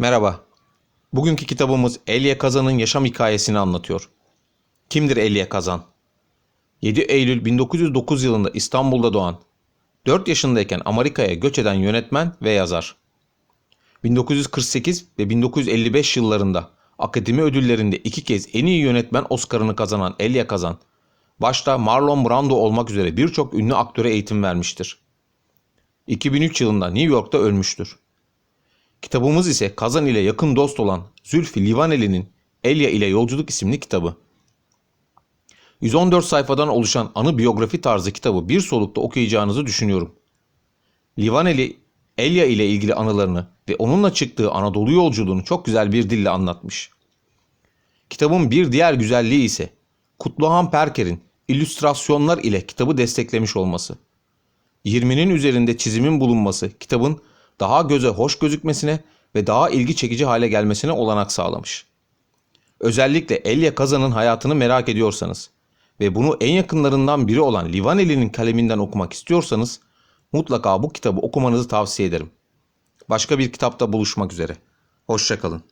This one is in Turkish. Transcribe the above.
Merhaba. Bugünkü kitabımız Elia Kazan'ın yaşam hikayesini anlatıyor. Kimdir Elia Kazan? 7 Eylül 1909 yılında İstanbul'da doğan, 4 yaşındayken Amerika'ya göç eden yönetmen ve yazar. 1948 ve 1955 yıllarında akademi ödüllerinde iki kez en iyi yönetmen Oscar'ını kazanan Elia Kazan, başta Marlon Brando olmak üzere birçok ünlü aktöre eğitim vermiştir. 2003 yılında New York'ta ölmüştür. Kitabımız ise Kazan ile yakın dost olan Zülfü Livaneli'nin Elia ile Yolculuk isimli kitabı. 114 sayfadan oluşan anı biyografi tarzı kitabı bir solukta okuyacağınızı düşünüyorum. Livaneli, Elia ile ilgili anılarını ve onunla çıktığı Anadolu yolculuğunu çok güzel bir dille anlatmış. Kitabın bir diğer güzelliği ise Kutluhan Perker'in illüstrasyonlar ile kitabı desteklemiş olması. 20'nin üzerinde çizimin bulunması kitabın daha göze hoş gözükmesine ve daha ilgi çekici hale gelmesine olanak sağlamış. Özellikle Elia Kazan'ın hayatını merak ediyorsanız ve bunu en yakınlarından biri olan Livaneli'nin kaleminden okumak istiyorsanız mutlaka bu kitabı okumanızı tavsiye ederim. Başka bir kitapta buluşmak üzere. Hoşçakalın.